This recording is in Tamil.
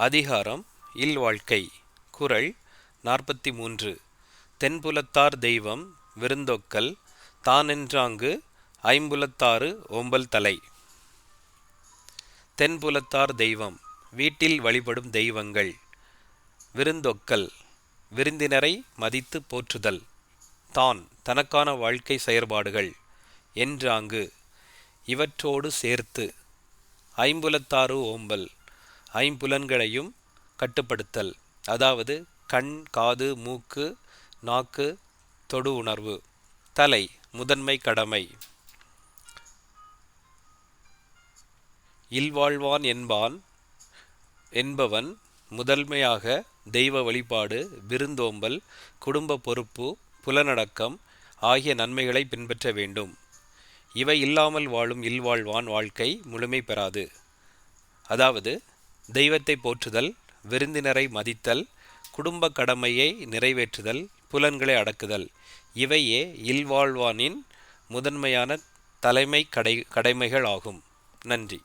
அதிகாரம் இல்வாழ்க்கை குறள் நாற்பத்தி மூன்று தென்புலத்தார் தெய்வம் விருந்தொக்கல் தானென்றாங்கு ஐம்புலத்தாறு ஓம்பல் தலை. தென்புலத்தார் தெய்வம் வீட்டில் வழிபடும் தெய்வங்கள். விருந்தொக்கல் விருந்தினரை மதித்து போற்றுதல். தான் தனக்கான வாழ்க்கை செயற்பாடுகள். என்றாங்கு இவற்றோடு சேர்த்து ஐம்புலத்தாறு ஓம்பல் ஐம்புலன்களையும் கட்டுப்படுத்தல் அதாவது கண் காது மூக்கு நாக்கு தொடு உணர்வு தலை முதன்மை கடமை. இல்வாழ்வான் என்பான் என்பவன் முதன்மையாக தெய்வ வழிபாடு விருந்தோம்பல் குடும்ப பொறுப்பு புலனடக்கம் ஆகிய நன்மைகளை பின்பற்ற வேண்டும். இவை இல்லாமல் வாழும் இல்வாழ்வான் வாழ்க்கை முழுமை பெறாது. அதாவது தெய்வத்தை போற்றுதல் விருந்தினரை மதித்தல் குடும்ப கடமையை நிறைவேற்றுதல் புலன்களை அடக்குதல். இவையே இல்வாழ்வானின் முதன்மையான தலைமை கடை கடமைகள் ஆகும் நன்றி.